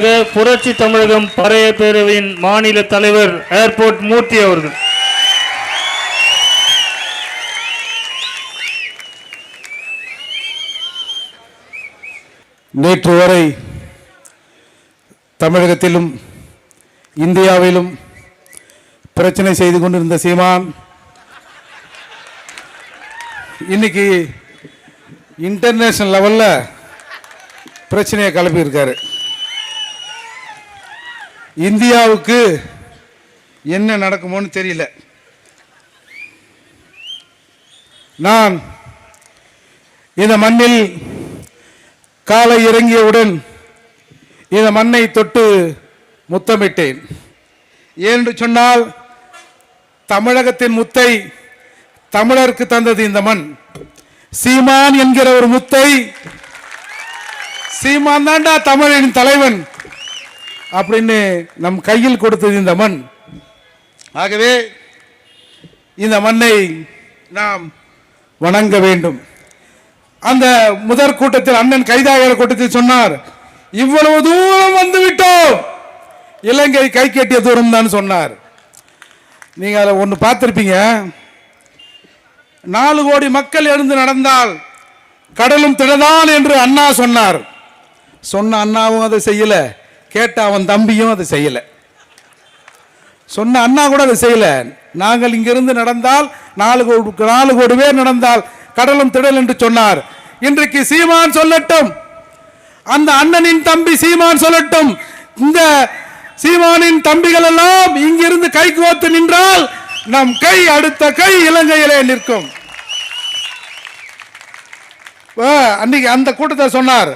புரட்சி தமிழகம் பறைய பேரவையின் மாநில தலைவர் ஏர்போர்ட் மூர்த்தி அவர்கள். நேற்று வரை தமிழகத்திலும் இந்தியாவிலும் பிரச்சனை செய்து கொண்டிருந்த சீமான் இன்னைக்கு இன்டர்நேஷனல் லெவலில் பிரச்சனையை கிளப்பியிருக்காரு. இந்தியாவுக்கு என்ன நடக்குமோன்னு தெரியல. நான் இந்த மண்ணில் காலை இறங்கியவுடன் இந்த மண்ணை தொட்டு முத்தமிட்டேன். ஏனென்று சொன்னால் தமிழகத்தின் முத்தை தமிழருக்கு தந்தது இந்த மண். சீமான் என்கிற ஒரு முத்தை சீமான் தாண்டா தமிழின் தலைவன். அப்படின்னு நம் கையில் கொடுத்தது இந்த மண். ஆகவே இந்த மண்ணை நாம் வணங்க வேண்டும். அந்த முதற் கூட்டத்தில் அண்ணன் கைதாகிற கூட்டத்தில் சொன்னார் இவ்வளவு தூரம் வந்துவிட்டோம். இலங்கை கை கட்டிய தூரம் தான் சொன்னார். நீங்க அதை ஒன்று பார்த்துருப்பீங்க. நாலு கோடி மக்கள் எழுந்து நடந்தால் கடலும் திடதான் என்று அண்ணா சொன்னார். சொன்ன அண்ணாவும் அதை செய்யலை. கேட்ட அவன் தம்பியும் அதை செய்யலை. சொன்ன அண்ணா கூட அதை செய்யலை. நாங்கள் இங்கிருந்து நடந்தால் நாலு கோடி நாலு கோடி பேர் நடந்தால் கடலும் திடல் என்று சொன்னார். இன்றைக்கு சீமான் சொல்லட்டும். அந்த அண்ணனின் தம்பி சீமான் சொல்லட்டும். இந்த சீமானின் தம்பிகள் எல்லாம் இங்கிருந்து கை கோத்து நின்றால் நம் கை அடுத்த கை இலங்கையிலே நிற்கும். அன்னைக்கு அந்த கூட்டத்தை சொன்னார்.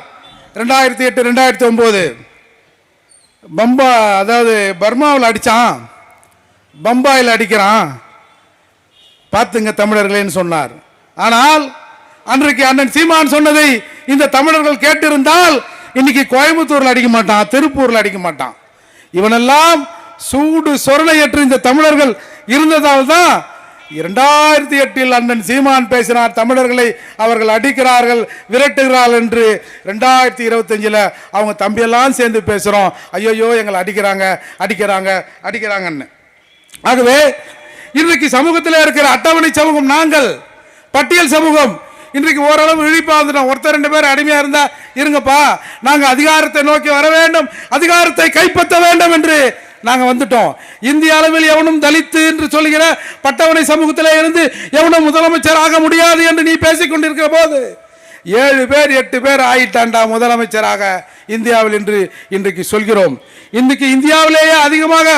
ரெண்டாயிரத்தி எட்டு ரெண்டாயிரத்தி ஒன்பது. பம்பா அதாவது பர்மாவில் அடிச்சான். பம்பாயில் அடிக்கிறான். பார்த்துங்க தமிழர்களேன்னு சொன்னார். ஆனால் அன்றைக்கு அண்ணன் சீமான் சொன்னதை இந்த தமிழர்கள் கேட்டிருந்தால் இன்னைக்கு கோயம்புத்தூரில் அடிக்க மாட்டான் திருப்பூரில் அடிக்க மாட்டான். இவனெல்லாம் சூடு சொரணையற்று இந்த தமிழர்கள் இருந்ததால் தான் இரண்டாயிரத்தி எட்டில் அண்ணன் சீமான் பேசினார். தமிழர்களை அவர்கள் அடிக்கிறார்கள் விரட்டுகிறார்கள் என்று ரெண்டாயிரத்தி இருபத்தஞ்சில் அவங்க தம்பியெல்லாம் சேர்ந்து பேசுகிறோம் ஐயோயோ எங்களை அடிக்கிறாங்க அடிக்கிறாங்க அடிக்கிறாங்கன்னு. ஆகவே இன்றைக்கு சமூகத்தில் இருக்கிற அட்டவணை சமூகம் நாங்கள் பட்டியல் சமூகம் இன்றைக்கு ஓரளவு இழிப்பாக வந்துட்டோம் ஒருத்தர் ரெண்டு பேர் அடிமையாக இருந்தால் இருங்கப்பா. நாங்கள் அதிகாரத்தை நோக்கி வர வேண்டும் அதிகாரத்தை கைப்பற்ற வேண்டும் என்று நாங்கள் வந்துட்டோம். இந்திய அளவில் எவனும் தலித்து என்று சொல்லுகிற பட்டவனை சமூகத்தில் இருந்து எவனும் முதலமைச்சர் ஆக முடியாது என்று நீ பேசிக்கொண்டிருக்கிற போது ஏழு பேர் எட்டு பேர் ஆயிட்டாண்டா முதலமைச்சராக இந்தியாவில் என்று இன்றைக்கு சொல்கிறோம். இன்றைக்கு இந்தியாவிலேயே அதிகமாக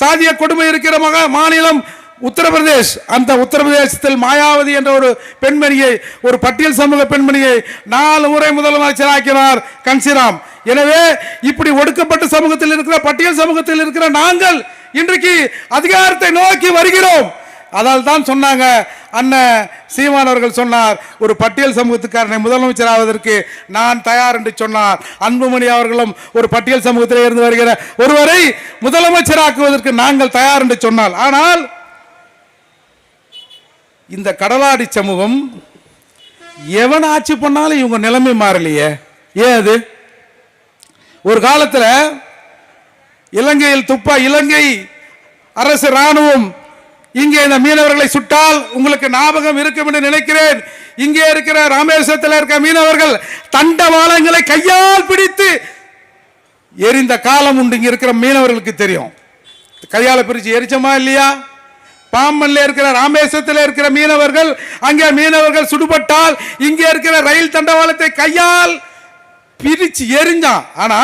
சாதிய கொடுமை இருக்கிற மாநிலம் உத்தரப்பிரதேஷ் அந்த உத்தரப்பிரதேசத்தில் மாயாவதி என்ற ஒரு பெண்மணியை ஒரு பட்டியல் சமூக பெண்மணியை நாலு முறை முதலமைச்சர் ஆக்கினார் கன்சிராம். எனவே இப்படி ஒடுக்கப்பட்ட சமூகத்தில் இருக்கிற பட்டியல் சமூகத்தில் இருக்கிற நாங்கள் இன்றைக்கு அதிகாரத்தை நோக்கி வருகிறோம். அதால் தான் சொன்னாங்க அண்ணன் சீமான் அவர்கள் சொன்னார் ஒரு பட்டியல் சமூகத்துக்காரனை முதலமைச்சர் ஆவதற்கு நான் தயார் என்று சொன்னார். அன்புமணி அவர்களும் ஒரு பட்டியல் சமூகத்தில் இருந்து வருகிற ஒருவரை முதலமைச்சராக்குவதற்கு நாங்கள் தயார் என்று சொன்னால். ஆனால் இந்த கடலாடி சமூகம் எவன் ஆட்சி பண்ணாலும் இவங்க நிலைமை மாறலையே. ஏன் அது? ஒரு காலத்தில் இலங்கையில் துப்பா இலங்கை அரசு ராணுவம் இங்கே இந்த மீனவர்களை சுட்டால் உங்களுக்கு ஞாபகம் இருக்கும் என்று நினைக்கிறேன். இங்கே இருக்கிற ராமேஸ்வரத்தில் இருக்கிற மீனவர்கள் தண்டவாளங்களை கையால் பிடித்து எரிந்த காலம் உண்டு. இங்கே இருக்கிற மீனவர்களுக்கு தெரியும். கையால் பிரித்து எரிச்சமா இல்லையா? பாம்பன்ல இருக்கிற ராமேஸ்வரத்தில் இருக்கிற மீனவர்கள் அங்கே மீனவர்கள் சுடுபட்டால் இங்கே இருக்கிற ரயில் தண்டவாளத்தை கையால் பிரிச்சு எரிஞ்சான். ஆனா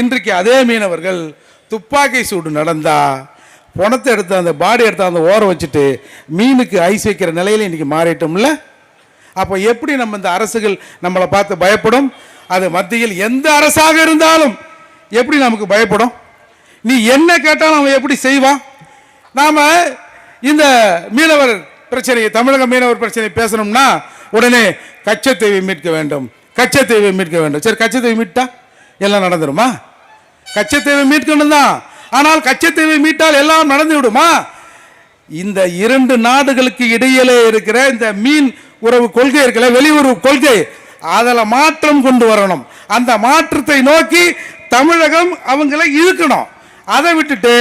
இன்றைக்கு அதே மீனவர்கள் துப்பாக்கி சூடு நடந்தா பணத்தை எடுத்து அந்த பாடி எடுத்து அந்த ஓரம் வச்சுட்டு மீனுக்கு ஐஸ் வைக்கிற நிலையில இன்னைக்கு மாறிட்டோம்ல? அப்போ எப்படி நம்ம இந்த அரசுகள் நம்மளை பார்த்து பயப்படும்? அது மத்தியில் எந்த அரசாக இருந்தாலும் எப்படி நமக்கு பயப்படும்? நீ என்ன கேட்டாலும் அவன் எப்படி செய்வான்? நாம இந்த மீனவர் பிரச்சனையை தமிழக மீனவர் பிரச்சனை பேசணும்னா உடனே கச்சத்தீவை மீட்க வேண்டும். கச்சத்தீவை மீட்க வேண்டும். சரி கச்சத்தீவை மீட்டா? எல்லாம் நடந்துருமா? கச்சத்தீவை மீட்கணும் தான். ஆனால் கச்சத்தீவை மீட்டால் எல்லாம் நடந்து விடுமா? இந்த இரண்டு நாடுகளுக்கு இடையிலே இருக்கிற இந்த மீன் உறவு கொள்கை இருக்கல வெளியுறவு கொள்கை அதில் மாற்றம் கொண்டு வரணும். அந்த மாற்றத்தை நோக்கி தமிழகம் அவங்களை இழுக்கணும். அதை விட்டுட்டு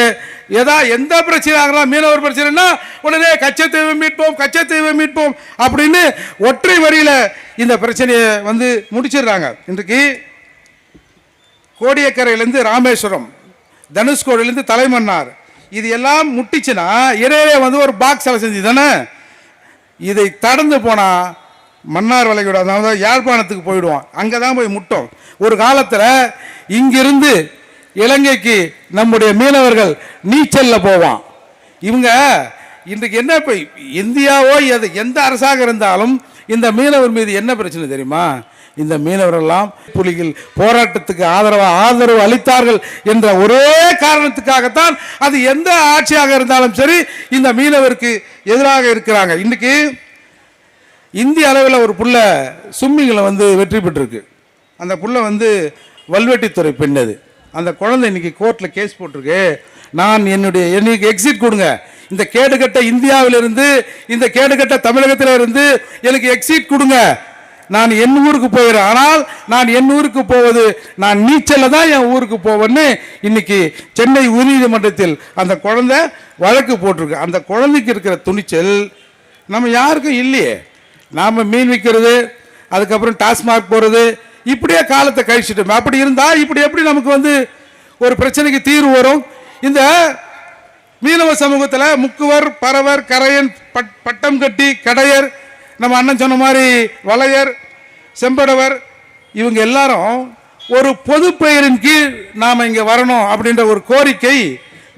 ஏதா எந்த பிரச்சனை ஆகலாம் மீனவர் பிரச்சனைனா உடனே கச்சத்தீவை மீட்போம் கச்சத்தீவை மீட்போம் அப்படின்னு ஒற்றை வரியில் இந்த பிரச்சனையை வந்து முடிச்சிடுறாங்க. இன்றைக்கு கோடியக்கரையிலேருந்து ராமேஸ்வரம் தனுஷ்கோடிலேருந்து தலைமன்னார் இது எல்லாம் முட்டிச்சுன்னா இடையிலே வந்து ஒரு பாக்ஸ் வேலை செஞ்சு தானே? இதை கடந்து போனால் மன்னார் வளைகுடா அதாவது யாழ்ப்பாணத்துக்கு போயிடுவோம் அங்கே தான் போய் முட்டோம். ஒரு காலத்தில் இங்கிருந்து இலங்கைக்கு நம்முடைய மீனவர்கள் நீச்சலில் போவான். இவங்க இன்றைக்கு என்ன இப்போ இந்தியாவோ எது எந்த அரசாக இருந்தாலும் இந்த மீனவர் மீது என்ன பிரச்சனை தெரியுமா? இந்த மீனவரெல்லாம் புலிகள் போராட்டத்துக்கு ஆதரவாக ஆதரவு அளித்தார்கள் என்ற ஒரே காரணத்துக்காகத்தான் அது எந்த ஆட்சியாக இருந்தாலும் சரி இந்த மீனவருக்கு எதிராக இருக்கிறாங்க. இன்றைக்கு இந்திய அளவில் ஒரு புள்ள சும்மிங்கில் வந்து வெற்றி பெற்றிருக்கு. அந்த புள்ள வந்து வல்வெட்டித்துறை பெண் அது அந்த குழந்தை இன்னைக்கு கோர்ட்டில் கேஸ் போட்டிருக்கு. நான் என்னுடைய எனக்கு எக்ஸிட் கொடுங்க. இந்த கேடுகட்ட இந்தியாவிலிருந்து இந்த கேடுகட்ட தமிழகத்தில் இருந்து எனக்கு எக்ஸிட் கொடுங்க. நான் என் ஊருக்கு போயிடுறேன் ஆனால் நான் என் ஊருக்கு போவது நான் நீச்சலில் தான் என் ஊருக்கு போவேன்னு இன்னைக்கு சென்னை உயர்நீதிமன்றத்தில் அந்த குழந்தை வழக்கு போட்டிருக்கு. அந்த குழந்தைக்கு இருக்கிற துணிச்சல் நம்ம யாருக்கும் இல்லையே. நாம் மீன் விற்கிறது அதுக்கப்புறம் டாஸ்மாக் போகிறது இப்படியே காலத்தை கழிச்சிட்டோம். அப்படி இருந்தால் இப்படி எப்படி நமக்கு வந்து ஒரு பிரச்சனைக்கு தீர்வு வரும்? இந்த மீனவ சமூகத்தில் முக்குவர் பறவர் கரையன் பட் பட்டம் கட்டி கடையர் நம்ம அண்ணன் சொன்ன மாதிரி வளையர் செம்படவர் இவங்க எல்லாரும் ஒரு பொது பெயரின் கீழ் நாம் இங்கே வரணும் அப்படின்ற ஒரு கோரிக்கை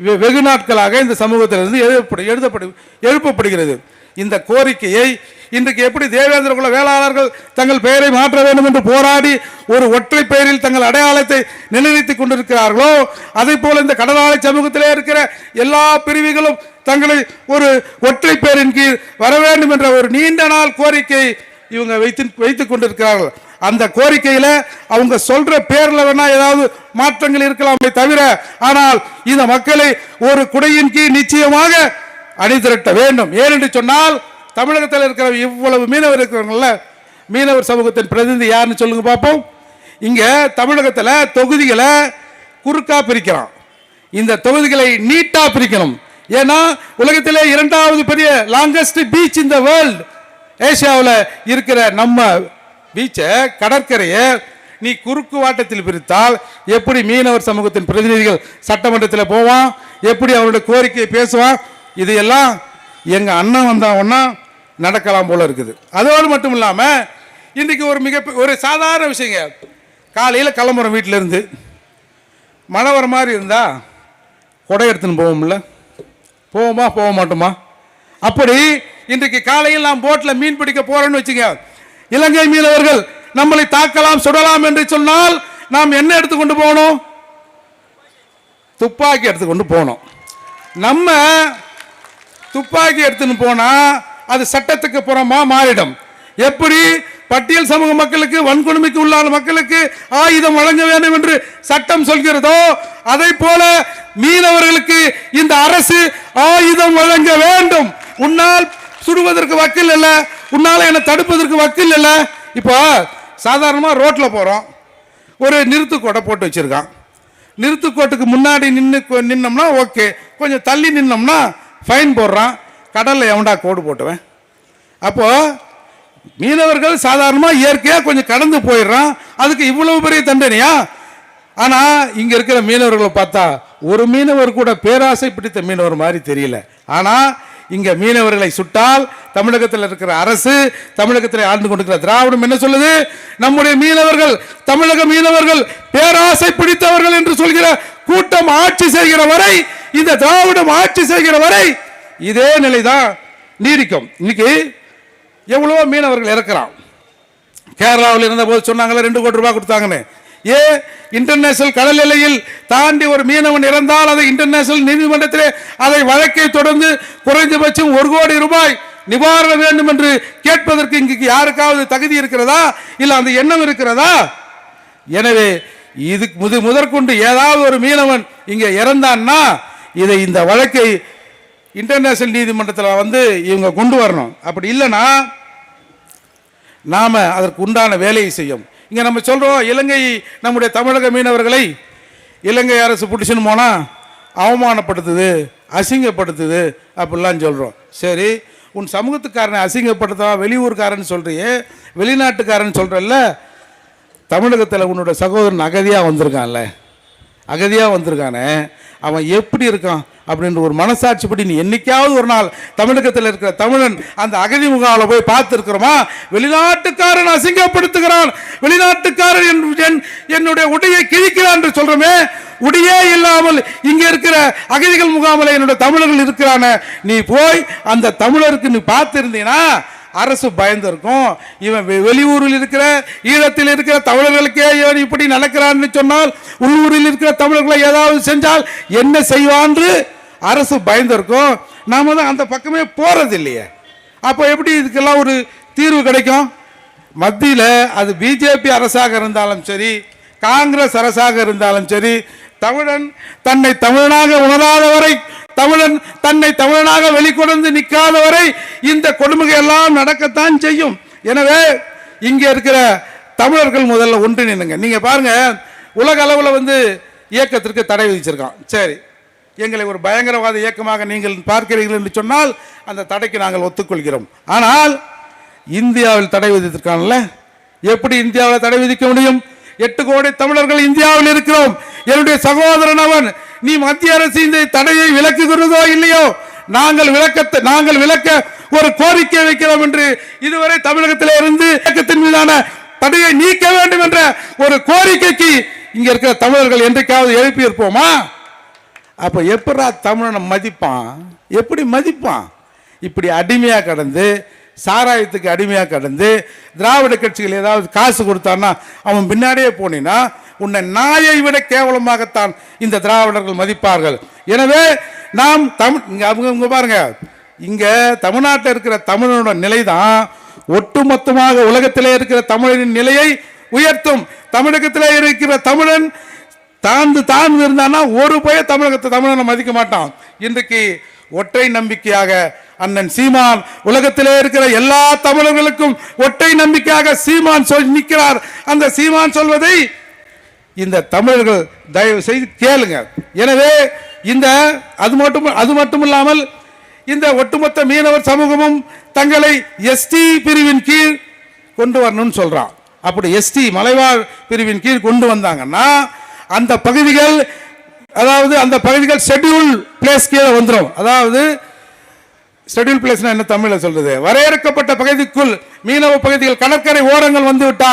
வெ- வெகு நாட்களாக இந்த சமூகத்திலிருந்து எழுதப்படு எழுதப்படு எழுப்பப்படுகிறது. இந்த கோரிக்கையை இன்றைக்கு எப்படி தேவேந்திர குல வேளாளர்கள் தங்கள் பெயரை மாற்ற வேண்டும் என்று போராடி ஒரு ஒற்றை பெயரில் தங்கள் அடையாளத்தை நிலைநிறுத்திக் கொண்டிருக்கிறார்களோ அதை போல இந்த கடலாளை சமூகத்திலே இருக்கிற எல்லா பிரிவுகளும் தங்களை ஒரு ஒற்றை பெயரின் கீழ் வர வேண்டும் என்ற ஒரு நீண்ட நாள் கோரிக்கை இவங்க வைத்து வைத்துக் கொண்டிருக்கிறார்கள். அந்த கோரிக்கையில அவங்க சொல்ற பேர்ல வேணா ஏதாவது மாற்றங்கள் இருக்கலாமே தவிர ஆனால் இந்த மக்களை ஒரு குடையின் கீழ் நிச்சயமாக அணிதிரட்ட வேண்டும். ஏனென்று சொன்னால் தமிழகத்தில் இருக்கிற இவ்வளவு மீனவர் இருக்கிறவங்கள மீனவர் சமூகத்தின் பிரதிநிதி யாருன்னு சொல்லுங்க பார்ப்போம் இங்கே தமிழகத்தில் தொகுதிகளை குறுக்காக பிரிக்கிறான் இந்த தொகுதிகளை நீட்டாக பிரிக்கணும். ஏன்னா உலகத்திலே இரண்டாவது பெரிய லாங்கஸ்ட் பீச் இந்த வேர்ல்ட் ஏசியாவில் இருக்கிற நம்ம பீச்சை கடற்கரையை நீ குறுக்கு வாட்டத்தில் பிரித்தால் எப்படி மீனவர் சமூகத்தின் பிரதிநிதிகள் சட்டமன்றத்தில் போவான் எப்படி அவருடைய கோரிக்கையை பேசுவான் இதையெல்லாம் எங்கள் அண்ணன் வந்தாங்கன்னா நடக்கலாம் போல இருக்குது. அதோடு மட்டும் இல்லாமல் இன்றைக்கி ஒரு மிக ஒரு சாதாரண விஷயங்க. காலையில் கிளம்புறோம் வீட்டிலேருந்து மழை வர மாதிரி இருந்தால் கொடை எடுத்துன்னு போவோம்ல. போவோமா போக மாட்டோமா? அப்படி இன்றைக்கு காலையில் நாம் போட்டில் மீன் பிடிக்க போகிறோன்னு வச்சுங்க. இலங்கை மீனவர்கள் நம்மளை தாக்கலாம் சுடலாம் என்று சொன்னால் நாம் என்ன எடுத்துக்கொண்டு போகணும்? துப்பாக்கி எடுத்துக்கொண்டு போகணும். நம்ம துப்பாக்கி எடுத்துன்னு போனா அது சட்டத்துக்கு புறமா மாறிடும். எப்படி? பட்டியல் சமூக மக்களுக்கு வன்கொடுமைக்கு உள்ளான மக்களுக்கு ஆயுதம் வழங்க வேண்டும் என்று சட்டம் சொல்கிறதோ அதை போல மீனவர்களுக்கு இந்த அரசு ஆயுதம் வழங்க வேண்டும். உன்னால் சுடுவதற்கு வக்கில் இல்லை உன்னால என்னை தடுப்பதற்கு வக்கில் இல்லை. இப்போ சாதாரணமாக ரோட்டில் போகிறோம் ஒரு நிறுத்துக்கோட்டை போட்டு வச்சுருக்கான். நிறுத்துக்கோட்டுக்கு முன்னாடி நின்று நின்னோம்னா ஓகே. கொஞ்சம் தள்ளி நின்னோம்னா ஃபைன் போடுறான் கடலில் எவன்டா கோடு போட்டுவேன்? அப்போது மீனவர்கள் சாதாரணமாக இயற்கையாக கொஞ்சம் கடந்து போயிடுறான் அதுக்கு இவ்வளவு பெரிய தண்டனையா? ஆனால் இங்கே இருக்கிற மீனவர்களை பார்த்தா ஒரு மீனவர் கூட பேராசை பிடித்த மீனவர் மாதிரி தெரியல. ஆனால் இங்கே மீனவர்களை சுட்டால் தமிழகத்தில் இருக்கிற அரசு தமிழகத்தில் ஆழ்ந்து கொண்டிருக்கிற திராவிடம் என்ன சொல்லுது? நம்முடைய மீனவர்கள் தமிழக மீனவர்கள் பேராசை பிடித்தவர்கள் என்று சொல்கிற கூட்டம் ஆட்சி செய்கிற வரை இந்த திராவிடம் ஆட்சி செய்கிற வரை இதே நிலைதான் நீடிக்கும். இன்னைக்கு எவ்வளவோ மீனவர்கள் இறக்கிறான். கேரளாவில் இருந்த போது சொன்னாங்களே ரெண்டு கோடி ரூபாய் கொடுத்தாங்கன்னு. ஏ இன்டர்நேஷனல் கடல் எல்லையில் தாண்டி ஒரு மீனவன் இறந்தால் அதை இன்டர்நேஷனல் நீதிமன்றத்திலே அதை வழக்கை தொடர்ந்து குறைந்தபட்சம் ஒரு கோடி ரூபாய் நிவாரண வேண்டும் என்று கேட்பதற்கு இங்கு யாருக்காவது தகுதி இருக்கிறதா? இல்ல அந்த எண்ணம் இருக்கிறதா? எனவே இது முது முதற்கொண்டு ஏதாவது ஒரு மீனவன் இங்க இறந்தான்னா இதை இந்த வழக்கை இன்டர்நேஷனல் நீதிமன்றத்தில் வந்து இவங்க கொண்டு வரணும். அப்படி இல்லைன்னா நாம் அதற்கு உண்டான வேலையை செய்யும் இங்கே நம்ம சொல்கிறோம் இலங்கை நம்முடைய தமிழக மீனவர்களை இலங்கை அரசு பிடிச்சின்னு போனால் அவமானப்படுத்துது அசிங்கப்படுத்துது அப்படிலாம் சொல்கிறோம் சரி உன் சமூகத்துக்காரனை அசிங்கப்படுத்தா வெளியூர்காரன் சொல்கிறியே வெளிநாட்டுக்காரன் சொல்கிறல்ல தமிழகத்தில் உன்னோட சகோதரன் அகதியாக வந்திருக்கான்ல. அகதியாக வந்திருக்கானே அவன் எப்படி இருக்கான்? அப்படின்ற ஒரு மனசாட்சிப்படி நீ என்னைக்காவது ஒரு நாள் தமிழகத்தில் இருக்கிற தமிழன் அந்த அகதி முகாமில் போய் பார்த்துருக்கிறோமா? வெளிநாட்டுக்காரன் அசிங்கப்படுத்துகிறான். வெளிநாட்டுக்காரன் என் என்- என்னுடைய உடையை கிழிக்கிறான் என்று சொல்கிறோமே உடையே இல்லாமல் இங்கே இருக்கிற அகதிகள் முகாமில் என்னுடைய தமிழர்கள் இருக்கிறான? நீ போய் அந்த தமிழருக்கு நீ பார்த்துருந்தீனா அரசு பயந்திருக்கும். இவன் வெ- வெளியூரில் இருக்கிற ஈழத்தில் இருக்கிற தமிழர்களுக்கே இவன் இப்படி நடக்கிறான்னு சொன்னால் உள்ளூரில் இருக்கிற தமிழர்களை ஏதாவது செஞ்சால் என்ன செய்வான்னு அரசு பயந்திருக்கும். நாம் தான் அந்த பக்கமே போகிறது இல்லையே அப்போ எப்படி இதுக்கெல்லாம் ஒரு தீர்வு கிடைக்கும்? மத்தியில் அது பிஜேபி அரசாக இருந்தாலும் சரி காங்கிரஸ் அரசாக இருந்தாலும் சரி தமிழன் தன்னை தமிழனாக உணராத வரை தமிழன் தன்னை தமிழனாக வெளிக்கொணர்ந்து நிற்காத வரை இந்த கொடுமைகள் எல்லாம் நடக்கத்தான் செய்யும். எனவே இங்கே இருக்கிற தமிழர்கள் முதல்ல ஒன்று நின்னுங்க நீங்கள் பாருங்கள் உலக அளவில் வந்து இயக்கத்திற்கு தடை விதிச்சிருக்கான். சரி. எங்களை ஒரு பயங்கரவாத இயக்கமாக நீங்கள் பார்க்கிறீர்கள் என்று சொன்னால் அந்த தடைக்கு நாங்கள் ஒத்துக்கொள்கிறோம். ஆனால் இந்தியாவில் தடை விதித்திருக்கான்ல எப்படி இந்தியாவில் தடை விதிக்க முடியும்? எட்டு கோடி தமிழர்கள் இந்தியாவில் இருக்கிறோம். என்னுடைய சகோதரன் அவன் நீ மத்திய அரசு இந்த தடையை விலக்குகிறதோ இல்லையோ? நாங்கள் விளக்கத்தை நாங்கள் விளக்க ஒரு கோரிக்கை வைக்கிறோம் என்று இதுவரை தமிழகத்தில் இருந்து இயக்கத்தின் மீதான தடையை நீக்க வேண்டும் என்ற ஒரு கோரிக்கைக்கு இங்க இருக்கிற தமிழர்கள் என்றைக்காவது எழுப்பியிருப்போமா அப்போ எப்படா தமிழனை மதிப்பான்? எப்படி மதிப்பான்? இப்படி அடிமையாக கடந்து சாராயத்துக்கு அடிமையாக கடந்து திராவிட கட்சிகள் ஏதாவது காசு கொடுத்தான்னா அவன் பின்னாடியே போனீன்னா உன்னை நாயை விட கேவலமாகத்தான் இந்த திராவிடர்கள் மதிப்பார்கள். எனவே நாம் தமிழ் இங்கே அவங்க இங்கே பாருங்க. இங்கே தமிழ்நாட்டில் இருக்கிற தமிழனோட நிலை தான் ஒட்டுமொத்தமாக உலகத்திலே இருக்கிற தமிழனின் நிலையை உயர்த்தும். தமிழகத்திலே இருக்கிற தமிழன் தாழ்ந்து தாழ்ந்து இருந்தான்னா ஒரு பய தமிழகத்தை தமிழனை மதிக்க மாட்டான். இன்றைக்கு ஒற்றை நம்பிக்கையாக அண்ணன் சீமான் உலகத்திலே இருக்கிற எல்லா தமிழர்களுக்கும் ஒற்றை நம்பிக்கையாக சீமான் சொல் நிற்கிறார். அந்த சீமான் சொல்வதை இந்த தமிழர்கள் தயவு செய்து கேளுங்க. எனவே இந்த அது மட்டும் அது மட்டும் இல்லாமல் இந்த ஒட்டுமொத்த மீனவர் சமூகமும் தங்களை எஸ்டி பிரிவின் கீழ் கொண்டு வரணும்னு சொல்றான். அப்படி எஸ்டி மலைவாழ் பிரிவின் கீழ் கொண்டு வந்தாங்கன்னா அந்த பகுதிகள் அதாவது அந்த பகுதிகள் ஷெட்யூல் பிளேஸ் கீழே வந்துடும் அதாவது ஷெட்யூல் பிளேஸ்னா என்ன தமிழில் சொல்றது? வரையறுக்கப்பட்ட பகுதிக்குள் மீனவ பகுதிகள் கடற்கரை ஓரங்கள் வந்து விட்டா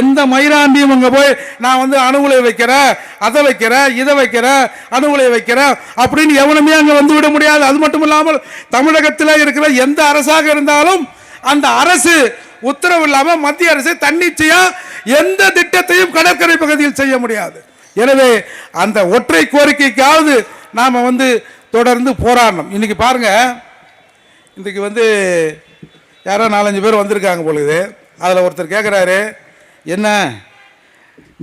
எந்த மயிராண்டியும் அங்கே போய் நான் வந்து அணுகுலை வைக்கிறேன் அதை வைக்கிறேன் இதை வைக்கிறேன் அணுகுலை வைக்கிறேன் அப்படின்னு எவனுமே அங்கே வந்து விட முடியாது. அது மட்டும் இல்லாமல் தமிழகத்தில் இருக்கிற எந்த அரசாக இருந்தாலும் அந்த அரசு உத்தரவு இல்லாமல் மத்திய அரசு தன்னிச்சையாக எந்த திட்டத்தையும் கடற்கரை பகுதியில் செய்ய முடியாது. எனவே அந்த ஒற்றை கோரிக்கைக்காவது நாம் வந்து தொடர்ந்து போராடணும். இன்றைக்கி பாருங்கள் இன்றைக்கு வந்து யாரோ நாலஞ்சு பேர் வந்திருக்காங்க பொழுது அதில் ஒருத்தர் கேட்குறாரு என்ன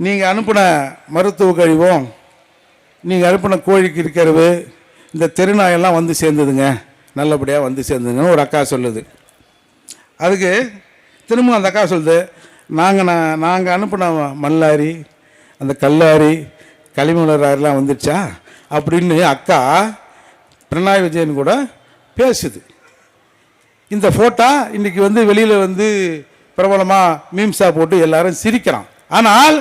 நீங்கள் அனுப்பின மருத்துவ கழிவும் நீங்கள் அனுப்பின கோழிக்கு இருக்கிறது இந்த தெருநாயெல்லாம் வந்து சேர்ந்ததுங்க நல்லபடியாக வந்து சேர்ந்ததுங்கன்னு ஒரு அக்கா சொல்லுது. அதுக்கு திரும்ப அந்த அக்கா சொல்லுது நாங்கள் நான் நாங்கள் அனுப்பின மல்லாரி அந்த கல்லாரி களிமலராரிலாம் வந்துடுச்சா அப்படின்னு அக்கா பினராயி விஜயன் கூட பேசுது. இந்த ஃபோட்டோ இன்றைக்கி வந்து வெளியில் வந்து பிரபலமாக மீம்ஸாக போட்டு எல்லாரும் சிரிக்கிறான். ஆனால்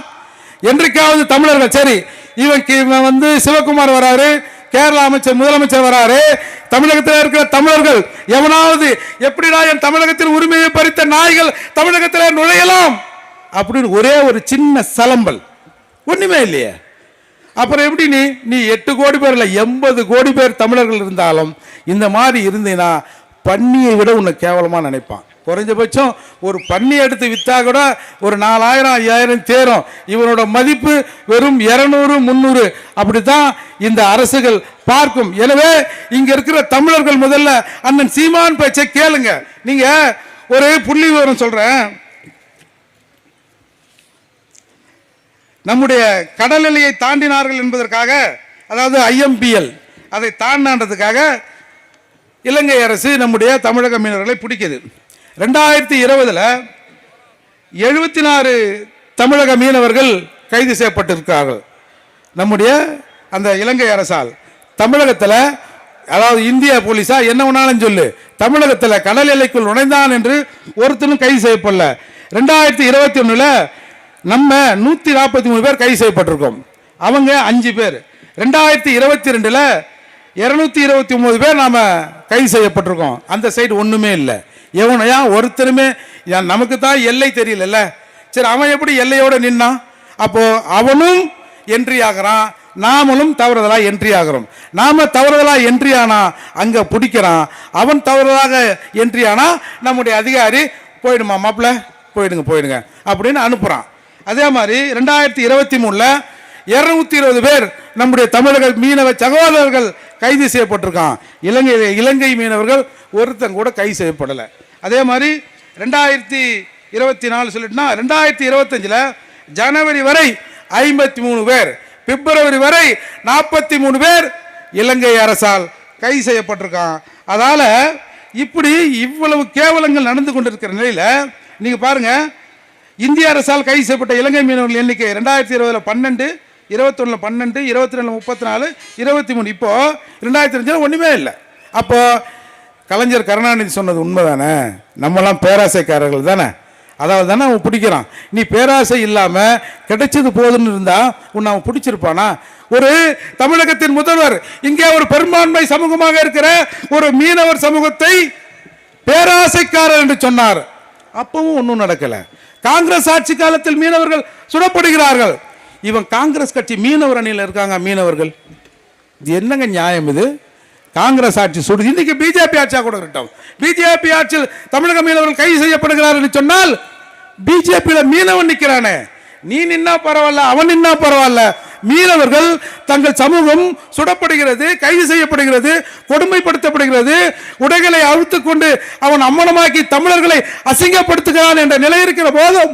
என்றைக்காவது தமிழர்கள் சரி இவன் இவன் வந்து சிவகுமார் வராரு கேரள அமைச்சர் முதலமைச்சர் வராரு தமிழகத்தில் இருக்கிற தமிழர்கள் எவனாவது எப்படிடா என் தமிழகத்தில் உரிமையை பறித்த நாய்கள் தமிழகத்தில் நுழையலாம்? அப்படின்னு ஒரே ஒரு சின்ன சலம்பல். ஒண்ணுமே இல்லையே. அப்புறம் எப்படி நீ? நீ எட்டு கோடி பேர் இல்லை எண்பது கோடி பேர் தமிழர்கள் இருந்தாலும் இந்த மாதிரி இருந்தீங்கன்னா பன்னியை விட உன்னை கேவலமாக நினைப்பான். குறைஞ்சபட்சம் ஒரு பன்னி எடுத்து விற்றா கூட ஒரு நாலாயிரம் ஐயாயிரம் தேரும். இவனோட மதிப்பு வெறும் இரநூறு முந்நூறு. அப்படித்தான் இந்த அரசுகள் பார்க்கும். எனவே இங்க இருக்கிற தமிழர்கள் முதல்ல அண்ணன் சீமான் பேச்சை கேளுங்க. நீங்க ஒரு புள்ளி விவரம் சொல்றேன். நம்முடைய கடல் எல்லையை தாண்டினார்கள் என்பதற்காக அதாவது ஐஎம்பிஎல் அதை தாண்டான்றதுக்காக இலங்கை அரசு நம்முடைய தமிழக மீனவர்களை பிடிக்குது. ரெண்டாயிரத்தி இருபதில் எழுபத்தி நாலு தமிழக மீனவர்கள் கைது செய்யப்பட்டிருக்கிறார்கள். நம்முடைய அந்த இலங்கை அரசால். தமிழகத்தில் அதாவது இந்திய போலீஸா என்ன வேணாலும் சொல்லு. தமிழகத்தில் கடல் எல்லைக்குள் நுழைந்தான் என்று ஒருத்தனும் கைது செய்யப்படல. ரெண்டாயிரத்தி இருபத்தி ஒன்றில் நம்ம நூற்றி நாற்பத்தி மூணு பேர் கைது செய்யப்பட்டிருக்கோம். அவங்க அஞ்சு பேர். ரெண்டாயிரத்தி இருபத்தி ரெண்டில் இரநூத்தி இருபத்தி ஒன்பது பேர் நாம் கைது செய்யப்பட்டிருக்கோம். அந்த சைடு ஒன்றுமே இல்லை. எவனையா? ஒருத்தருமே. நமக்கு தான் எல்லை தெரியலல்ல. சரி அவன் எப்படி எல்லையோட நின்னான்? அப்போ அவனும் என்ட்ரி ஆகிறான். நாமளும் தவறுதலா என்ட்ரி ஆகிறோம். நாம தவறுதலா என்ட்ரி ஆனா அங்க பிடிக்கிறான். அவன் தவறுதலாக என்ட்ரி ஆனா நம்முடைய அதிகாரி போயிடுமா மாப்பிள்ள? போயிடுங்க போயிடுங்க. அப்படின்னு அனுப்புறான். அதே மாதிரி ரெண்டாயிரத்தி இருபத்தி மூணில் இருநூத்தி இருபது பேர் நம்முடைய தமிழக மீனவ சகோதரர்கள் கைது செய்யப்பட்டிருக்கான் இலங்கை இலங்கை மீனவர்கள் ஒருத்தங்க கூட கைது செய்யப்படலை. அதே மாதிரி ரெண்டாயிரத்தி இருபத்தி நாலு சொல்லிட்டுனா ரெண்டாயிரத்தி இருபத்தஞ்சில் ஜனவரி வரை ஐம்பத்தி மூணு பேர் பிப்ரவரி வரை நாற்பத்தி மூணு பேர் இலங்கை அரசால் கைது செய்யப்பட்டிருக்கான் அதால் இப்படி இவ்வளவு கேவலங்கள் நடந்து கொண்டிருக்கிற நிலையில் நீங்கள் பாருங்கள் இந்திய அரசால் கைது செய்யப்பட்ட இலங்கை மீனவர்கள் எண்ணிக்கை ரெண்டாயிரத்தி இருபதுல பன்னெண்டு இருபத்தொன்னு பன்னெண்டு இருபத்தி ரெண்டு முப்பத்தி நாலு இருபத்தி மூணு இப்போ ரெண்டாயிரத்தி அஞ்சில் ஒன்றுமே இல்லை. அப்போ கலைஞர் கருணாநிதி சொன்னது உண்மை தானே நம்மலாம் பேராசைக்காரர்கள் தானே? அதாவது தானே அவன் பிடிக்கிறான். நீ பேராசை இல்லாமல் கிடைச்சது போதுன்னு இருந்தால் உன்னை அவன் பிடிச்சிருப்பானா? ஒரு தமிழகத்தின் முதல்வர் இங்கே ஒரு பெரும்பான்மை சமூகமாக இருக்கிற ஒரு மீனவர் சமூகத்தை பேராசைக்காரர் என்று சொன்னார். அப்பவும் ஒன்றும் நடக்கல. காங்கிரஸ் ஆட்சி காலத்தில் மீனவர்கள் சுடப்படுகிறார்கள். இவன் காங்கிரஸ் கட்சி மீனவர் அணியில் இருக்காங்க மீனவர்கள். இது என்னங்க நியாயம் இது? காங்கிரஸ் ஆட்சி சுடு இன்னைக்கு பிஜேபி ஆட்சியா கூட இருக்கட்டும். பிஜேபி ஆட்சியில் தமிழக மீனவர்கள் கைது செய்யப்படுகிறார் என்று சொன்னால் பிஜேபியில் மீனவன் நிற்கிறானே நீ நின்னா பரவாயில்ல அவன் நின்னா பரவாயில்ல. மீனவர்கள் தங்கள் சமூகம் சுடப்படுகிறது கைது செய்யப்படுகிறது கொடுமைப்படுத்தப்படுகிறது. உடைகளை அழுத்து கொண்டு அவன் அம்மனமாக்கி தமிழர்களை அசிங்கப்படுத்துகிறான் என்ற நிலை இருக்கிற போதும்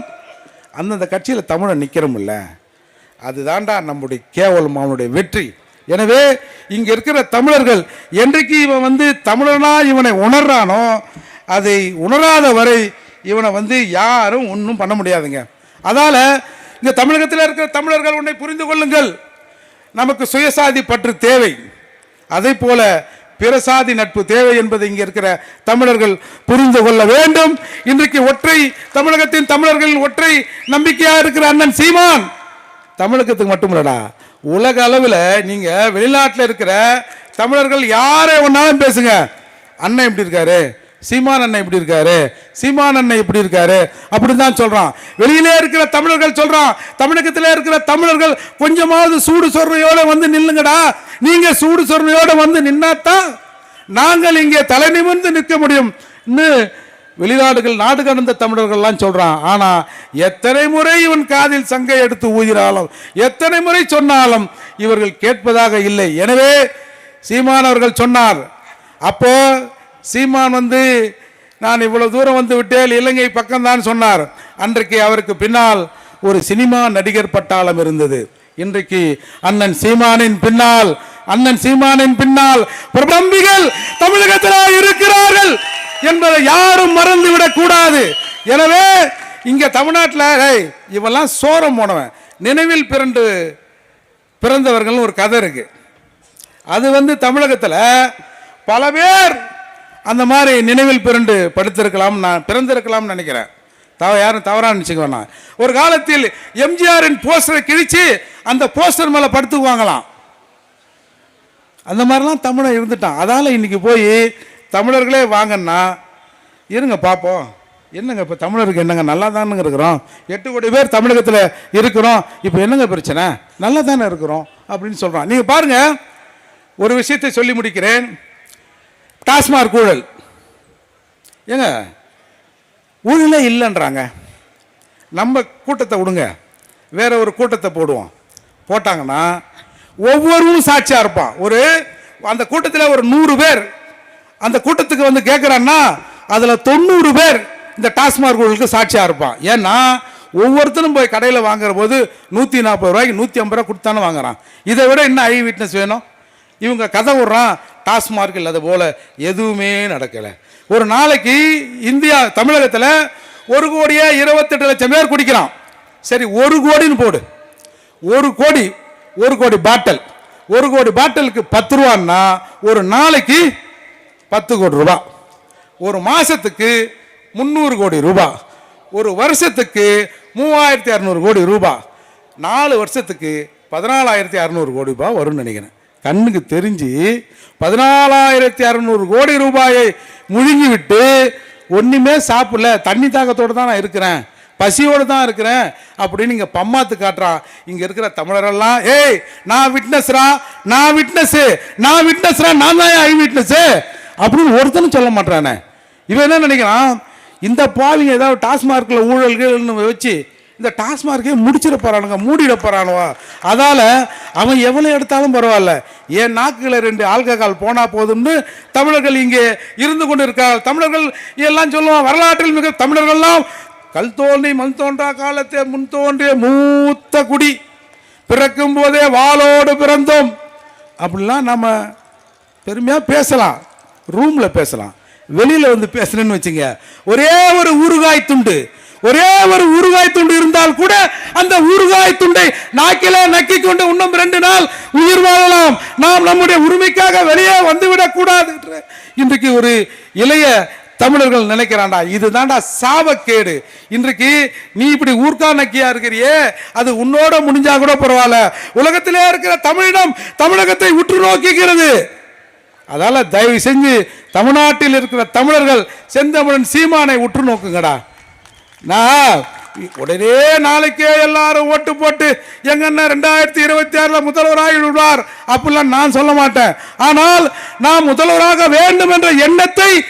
அந்தந்த கட்சியில் தமிழன் நிற்கிறோம்ல அதுதான்டா நம்முடைய கேவலம் அவனுடைய வெற்றி. எனவே இங்கே இருக்கிற தமிழர்கள் என்றைக்கு இவன் வந்து தமிழனா இவனை உணர்றானோ அதை உணராத வரை இவனை வந்து யாரும் ஒன்றும் பண்ண முடியாதுங்க. அதால் இந்த தமிழகத்தில் இருக்கிற தமிழர்கள் உன்னை புரிந்து கொள்ளுங்கள். நமக்கு சுயசாதி பற்று தேவை. அதே போல பிறசாதி நட்பு தேவை என்பதை இங்கே இருக்கிற தமிழர்கள் புரிந்து கொள்ள வேண்டும். இன்றைக்கு ஒற்றை தமிழகத்தின் தமிழர்களின் ஒற்றை நம்பிக்கையாக இருக்கிற அண்ணன் சீமான். தமிழகத்துக்கு மட்டும் இல்லடா உலக அளவில் நீங்கள் வெளிநாட்டில் இருக்கிற தமிழர்கள் யாரை ஒன்றாலும் பேசுங்க. அண்ணன் எப்படி இருக்காரு? சீமான் அண்ணன் இப்படி இருக்காரு? சீமான் அண்ணன் இப்படி இருக்காரு? அப்படின்னு தான் சொல்றான். வெளியிலே இருக்கிற தமிழர்கள் சொல்றான் தமிழகத்தில் இருக்கிற தமிழர்கள் கொஞ்சமாவது சூடு சொர்ணையோட வந்து நில்லுங்கடா. நீங்க சூடு சொர்ணையோட வந்து நின்னாத்தான் நாங்கள் இங்கே தலை நிமிர்ந்து நிற்க முடியும். வெளிநாடுகள் நாடு கடந்த தமிழர்கள்லாம் சொல்கிறான் ஆனால் எத்தனை முறை இவன் காதில் சங்கை எடுத்து ஊதினாலும் எத்தனை முறை சொன்னாலும் இவர்கள் கேட்பதாக இல்லை. எனவே சீமானவர்கள் சொன்னார் அப்போ சீமான் வந்து நான் இவ்வளவு தூரம் வந்து விட்டேன் இலங்கை பக்கம்தான் சொன்னார். அன்றைக்கு அவருக்கு பின்னால் ஒரு சினிமா நடிகர் பட்டாளம் இருந்தது. இன்றைக்கு அண்ணன் சீமானின் பின்னால் அண்ணன் சீமானின் பின்னால் பிரபம்பிகள் தமிழகத்தில் இருக்கிறார்கள் என்பதை யாரும் மறந்துவிடக் கூடாது எனவே இங்க தமிழ்நாட்டில் இவெல்லாம் சோரம் போனவன். நினைவில் பிறண்டு பிறந்தவர்கள் ஒரு கதை இருக்கு. அது வந்து தமிழகத்தில் பல பேர் அந்த மாதிரி நினைவில் பிறண்டு படுத்திருக்கலாம் நான் பிறந்திருக்கலாம்னு நினைக்கிறேன். தவ யாரும் தவறாக நினச்சிக்க வேணாம். ஒரு காலத்தில் எம்ஜிஆரின் போஸ்டரை கிழிச்சு அந்த போஸ்டர் மேலே படுத்துக்குவாங்களாம். அந்த மாதிரிலாம் தமிழன் இருந்துட்டான். அதால் இன்றைக்கி போய் தமிழர்களே வாங்கன்னா இருங்க பார்ப்போம் என்னங்க இப்போ தமிழருக்கு என்னங்க? நல்லா தானுங்க இருக்கிறோம். எட்டு கோடி பேர் தமிழகத்தில் இருக்கிறோம். இப்போ என்னங்க பிரச்சனை? நல்லா தானே இருக்கிறோம் அப்படின்னு சொல்கிறான் நீங்கள் பாருங்கள் ஒரு விஷயத்தை சொல்லி முடிக்கிறேன். டாஸ்மாக் ஊழல். ஏங்க ஊழலே இல்லைன்றாங்க. நம்ம கூட்டத்தை விடுங்க. வேற ஒரு கூட்டத்தை போடுவோம். போட்டாங்கன்னா ஒவ்வொருவரும் சாட்சியாக இருப்பான். ஒரு அந்த கூட்டத்தில் ஒரு நூறு பேர். அந்த கூட்டத்துக்கு வந்து கேட்குறான்னா அதில் தொண்ணூறு பேர் இந்த டாஸ்மாக் ஊழலுக்கு சாட்சியாக இருப்பான். ஏன்னா ஒவ்வொருத்தரும் போய் கடையில் வாங்குற போது நூற்றி நாற்பது ரூபாய்க்கு நூற்றி ஐம்பது ரூபா கொடுத்தானே வாங்குறான். இதை விட என்ன ஐ விட்னஸ் வேணும்? இவங்க கதை விடுறான். டாஸ்மார்க் இல்லாத போல் எதுவுமே நடக்கலை. ஒரு நாளைக்கு இந்தியா தமிழகத்தில் ஒரு கோடியே இருபத்தெட்டு லட்சம் பேர் குடிக்கிறான். சரி ஒரு கோடின்னு போடு. ஒரு கோடி ஒரு கோடி பாட்டில். ஒரு கோடி பாட்டிலுக்கு பத்து ரூபான்னா ஒரு நாளைக்கு பத்து கோடி ரூபா. ஒரு மாதத்துக்கு முந்நூறு கோடி ரூபா. ஒரு வருஷத்துக்கு மூவாயிரத்தி அறநூறு கோடி ரூபாய் நாலு வருஷத்துக்கு பதினாலாயிரத்தி அறநூறு கோடி ரூபாய் வரும்னு நினைக்கிறேன். கண்ணுக்கு தெரிஞ்சு பதினாலாயிரத்தி அறநூறு கோடி ரூபாயை முழுங்கி விட்டு ஒன்றுமே சாப்பிடல தண்ணி தாக்கத்தோடு தான் நான் இருக்கிறேன் பசியோடு தான் இருக்கிறேன் அப்படின்னு இங்கே பம்மாத்து காட்டுறான் இங்கே இருக்கிற தமிழரெல்லாம் ஏய் நான் விட்னஸ்ரா நான் விட்னஸ்ஸு நான் விட்னஸ்ரா நான் தான் ஐ விட்னஸ்ஸு அப்படின்னு ஒருத்தனும் சொல்ல மாட்டானே இவன் என்ன நினைக்கிறான்? இந்த பாவிங்க ஏதாவது டாஸ்மார்க்கில் ஊழல்கள்னு வச்சு இந்த டாஸ்மார்க்கே முடிச்சிட போறானுங்க மூடிட போகிறானுவா அதால் அவன் எவ்வளோ எடுத்தாலும் பரவாயில்ல. என் நாக்கில் ரெண்டு ஆல்கஹால் போனால் போதும்னு தமிழர்கள் இங்கே இருந்து கொண்டு இருக்கார் தமிழர்கள் எல்லாம் சொல்லுவான் வரலாற்றில் மிக தமிழர்கள்லாம் கல் தோன்றி மண் தோன்றா காலத்தே முன் தோன்றிய மூத்த குடி. பிறக்கும் போதே வாளோடு பிறந்தோம். அப்படிலாம் நம்ம பெருமையாக பேசலாம். ரூமில் பேசலாம். வெளியில் வந்து பேசணும்னு வச்சுங்க. ஒரே ஒரு ஊறுகாய் துண்டு. ஒரே ஒரு ஊறுகாய் துண்டு இருந்தால் கூட அந்த ஊறுகாய் துண்டை நாக்கில நக்கி கொண்டு இன்னும் ரெண்டு நாள் உயிர் வாழலாம். நாம் நம்முடைய உரிமைக்காக வெளியே வந்துவிடக் கூடாது இன்றைக்கு ஒரு இளைய தமிழர்கள் நினைக்கிறான்டா இதுதான்டா சாபக்கேடு. இன்றைக்கு நீ இப்படி ஊர்க்கா நக்கியா இருக்கிறியே அது உன்னோட முடிஞ்சா கூட பரவாயில்ல. உலகத்திலே இருக்கிற தமிழிடம் தமிழகத்தை உற்று நோக்கிக்கிறது அதால தயவு செஞ்சு தமிழ்நாட்டில் இருக்கிற தமிழர்கள் செந்தமிழன் சீமானை உற்று நோக்குங்கடா. நான் உடனே நாளைக்கே எல்லாரும் ஓட்டு போட்டு எங்க ரெண்டாயிரத்தி இருபத்தி ஆறுல முதல்வராகி விடுவார். அப்படிலாம் நான் சொல்ல மாட்டேன். ஆனால் நான் முதல்வராக வேண்டும் என்ற எண்ணத்தை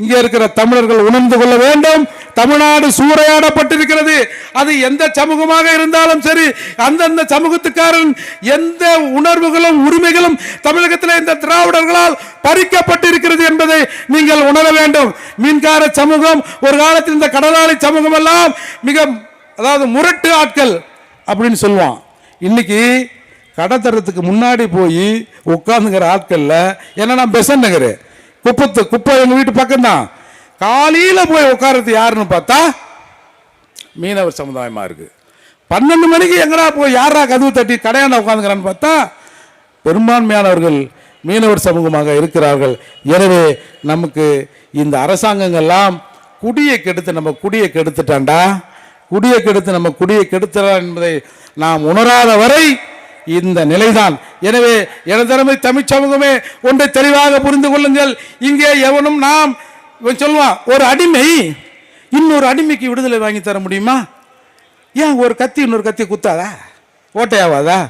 இங்கே இருக்கிற தமிழர்கள் உணர்ந்து கொள்ள வேண்டும். தமிழ்நாடு சூறையாடப்பட்டிருக்கிறது. அது எந்த சமூகமாக இருந்தாலும் சரி அந்தந்த சமூகத்துக்காரன் எந்த உணர்வுகளும் உரிமைகளும் தமிழகத்தில் இந்த திராவிடர்களால் பறிக்கப்பட்டிருக்கிறது என்பதை நீங்கள் உணர வேண்டும். மீன்கார சமூகம் ஒரு காலத்தில் இந்த கடலாளி சமூகம் எல்லாம் மிக அதாவது முரட்டு ஆட்கள் அப்படின்னு சொல்லுவான். இன்னைக்கு கடத்தரத்துக்கு முன்னாடி போய் உட்காந்துங்கிற ஆட்கள்ல ஏன்னா நான் பெசன் நகர். குப்பத்து குப்பை எங்க வீட்டு பக்கம் தான் போய் உட்கார்றது யாருன்னு பார்த்தா மீனவர் சமுதாயமா இருக்கு. பன்னெண்டு மணிக்கு எங்கடா போய் யாரா கதவு தட்டி கடையாண்ட உட்காந்துக்கிறான்னு பார்த்தா பெரும்பான்மையானவர்கள் மீனவர் சமூகமாக இருக்கிறார்கள். எனவே நமக்கு இந்த அரசாங்கங்கள்லாம் குடியை கெடுத்து நம்ம குடியை கெடுத்துட்டான்டா குடியை கெடுத்து நம்ம குடியை கெடுத்துறான் என்பதை நாம் உணராத வரை இந்த நிலைதான். எனவே எனதரமை தமிழ் சமூகமே ஒன்றை தெளிவாக புரிந்து கொள்ளுங்கள். இங்கே எவனும் நாம் இவன் சொல்லுவான் ஒரு அடிமை இன்னொரு அடிமைக்கு விடுதலை வாங்கி தர முடியுமா? ஏன் ஒரு கத்தி இன்னொரு கத்தி குத்தாதா? ஓட்டையாவாதா?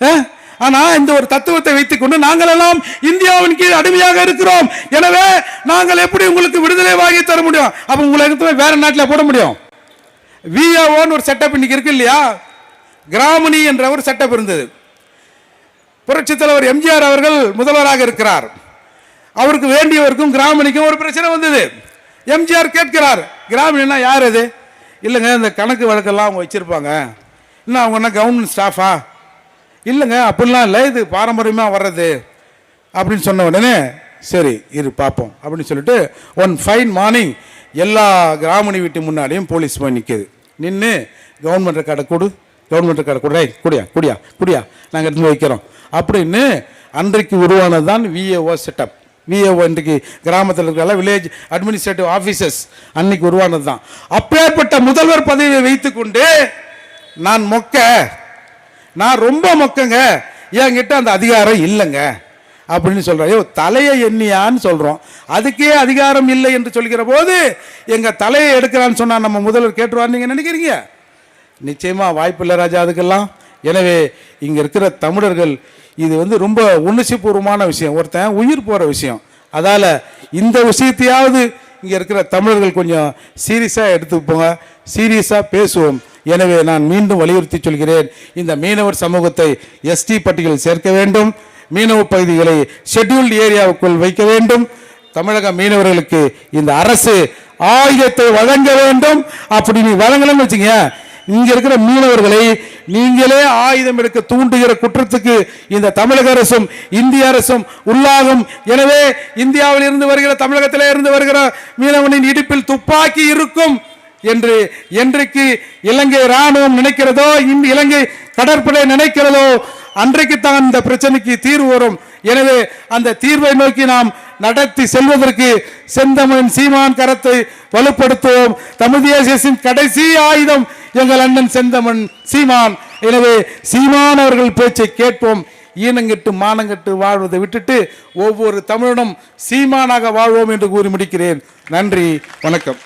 அஹ்? ஆனா இந்த ஒரு தத்துவத்தை வைத்துக்கொண்டு நாங்கள் எல்லாம் இந்தியாவின் கீழ் அடிமையாக இருக்கிறோம். எனவே நாங்கள் எப்படி உங்களுக்கு விடுதலை வாங்கி தர முடியும்? அப்ப உங்களுக்கு வேற நாட்டில் போட முடியும். விஓன்னு ஒரு செட்டப் இன்னைக்கு இருக்கு இல்லையா? கிராமணி என்ற ஒரு சட்டம் இருந்தது புரட்சித் தலைவர் எம்ஜிஆர் அவர்கள் முதல்வராக இருக்கிறார். அவருக்கு வேண்டியவருக்கும் கிராமணிக்கும் ஒரு பிரச்சனை வந்தது. எம்ஜிஆர் கேட்கிறார் கிராமணினா யார் அது? இல்லைங்க இந்த கணக்கு வழக்கெல்லாம் அவங்க வச்சுருப்பாங்க. இன்னும் அவங்க என்ன கவர்மெண்ட் ஸ்டாஃபா இல்லைங்க அப்படிலாம் இல்லை. இது பாரம்பரியமாக வர்றது. அப்படின்னு சொன்ன உடனே சரி இரு பார்ப்போம். அப்படின்னு சொல்லிட்டு ஒன் ஃபைன் மார்னிங் எல்லா கிராமணி வீட்டு முன்னாடியும் போலீஸ் போய் நிற்கிது நின்று கவர்மெண்ட் ரெக்கார்டை கொடு. கவர்மெண்ட் ரெக்கார்டை கொடு குடியா குடியா குடியா நாங்கள் எடுத்து வைக்கிறோம். அப்படின்னு அன்றைக்கு உருவானது தான் விஏஓ செட்டப் விஏஓ இன்றைக்கு கிராமத்தில் இருக்கிற வில்லேஜ் அட்மினிஸ்ட்ரேட்டிவ் ஆஃபீஸர்ஸ் அன்னைக்கு உருவானது தான் அப்பேற்பட்ட முதல்வர் பதவியை வைத்துக்கொண்டு நான் மொக்க நான் ரொம்ப மொக்கங்க என்கிட்ட அந்த அதிகாரம் இல்லைங்க அப்படின்னு சொல்கிறோம் ஐயோ தலையை எண்ணியான்னு சொல்கிறோம் அதுக்கே அதிகாரம் இல்லை என்று சொல்கிற போது எங்கள் தலையை எடுக்கிறான்னு சொன்னால் நம்ம முதல்வர் கேட்டுருவார் நீங்கள் நினைக்கிறீங்க? நிச்சயமாக வாய்ப்பில்லை ராஜா அதுக்கெல்லாம். எனவே இங்கே இருக்கிற தமிழர்கள் இது வந்து ரொம்ப உணர்ச்சிபூர்வமான விஷயம். ஒருத்தன் உயிர் போகிற விஷயம். அதால் இந்த விஷயத்தையாவது இங்கே இருக்கிற தமிழர்கள் கொஞ்சம் சீரியஸாக எடுத்துப்போங்க சீரியஸாக பேசுவோம். எனவே நான் மீண்டும் வலியுறுத்தி சொல்கிறேன். இந்த மீனவர் சமூகத்தை எஸ்டி பட்டியலில் சேர்க்க வேண்டும். மீனவ பகுதிகளை ஷெட்யூல்டு ஏரியாவுக்குள் வைக்க வேண்டும். தமிழக மீனவர்களுக்கு இந்த அரசு ஆயுதத்தை வழங்க வேண்டும். அப்படி நீ வழங்கலன்னு வச்சுக்கேன் இங்க இருக்கிற மீனவர்களை நீங்களே ஆயுதம் எடுக்க தூண்டுகிற குற்றத்துக்கு இந்த தமிழக அரசும் இந்திய அரசும் உள்ளாகும். எனவே இந்தியாவில் இருந்து வருகிற தமிழகத்திலே இருந்து வருகிற மீனவனின் இடுப்பில் துப்பாக்கி இருக்கும் என்று என்றைக்கு இலங்கை ராணுவம் நினைக்கிறதோ இலங்கை கடற்படை நினைக்கிறதோ அன்றைக்கு தான் இந்த பிரச்சனைக்கு தீர்வு வரும். எனவே அந்த தீர்வை நோக்கி நாம் நடத்தி செல்வதற்கு செந்தமிழன் சீமான் கரத்தை வலுப்படுத்துவோம். தமிழ் தேசியத்தின் கடைசி ஆயுதம் எங்கள் அண்ணன் செந்தமன் சீமான். எனவே சீமான் அவர்கள் பேச்சை கேட்போம். ஈனங்கெட்டு மானங்கெட்டு வாழ்வதை விட்டுட்டு ஒவ்வொரு தமிழனும் சீமானாக வாழ்வோம் என்று கூறி முடிக்கிறேன். நன்றி வணக்கம்.